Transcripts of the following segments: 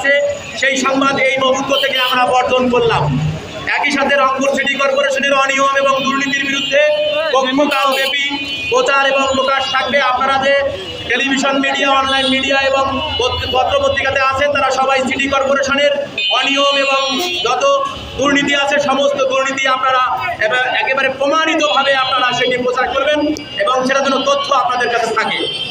আছে সেই সংবাদ এই মুহূর্ত থেকে আমরা বর্জন করলাম। একই সাথে রংপুর সিটি কর্পোরেশনের অনিয়ম এবং দুর্নীতির বিরুদ্ধে পক্ষকালব্যাপী প্রচার এবং প্রকাশ থাকবে। আপনারা যে টেলিভিশন মিডিয়া, অনলাইন মিডিয়া এবং পত্র- পত্রপত্রিকাতে আছেন তারা সবাই সিটি কর্পোরেশনের অনিয়ম এবং যত দুর্নীতি আছে, সমস্ত দুর্নীতি আপনারা একেবারে প্রমাণিতভাবে আপনারা সেটি প্রচার করবেন এবং সেটা যেন তথ্য আপনাদের কাছে থাকে।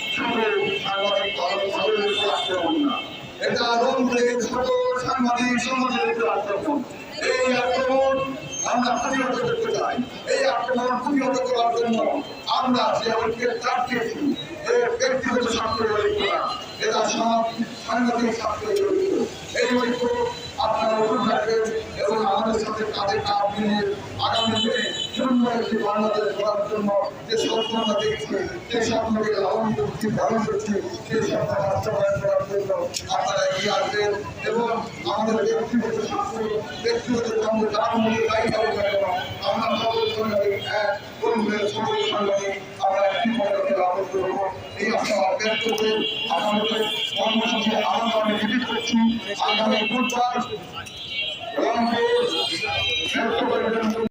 শুধু সাংবাদিক ভাবে আক্রমণ না। এটা রংপুরের সকল সাংবাদিক সমাজের উপর এই আক্রমণ আমরা এই আক্রমণ প্রতিহত করার জন্য আমরা যে ঐক্যের চাপ দিয়েছি এর এই ঐক্য মিলিয়ে আগামী দিনে সুন্দর বাংলাদেশ গড়ার জন্য যে স্বপ্ন দেখছি, সেই স্বপ্নকে লালন করছি, ধারণ করছি, সেই স্বপ্ন বাস্তবায়ন করার জন্য আপনারা এগিয়ে আসবেন এবং আমাদের ব্যক্তিগত ব্যক্তিগত সঙ্গে যার মধ্যে দায়ী হবে না কেন, আমরা সকল সাংবাদিক এক কর্মীদের সকল সাংবাদিক আমরা একটি মনে লাভন করব। এই আশা ব্যক্ত করে আমাদের কর্মসূচি আনন্দ আমি রিপিট করছি। আগামী বুধবার রংপুর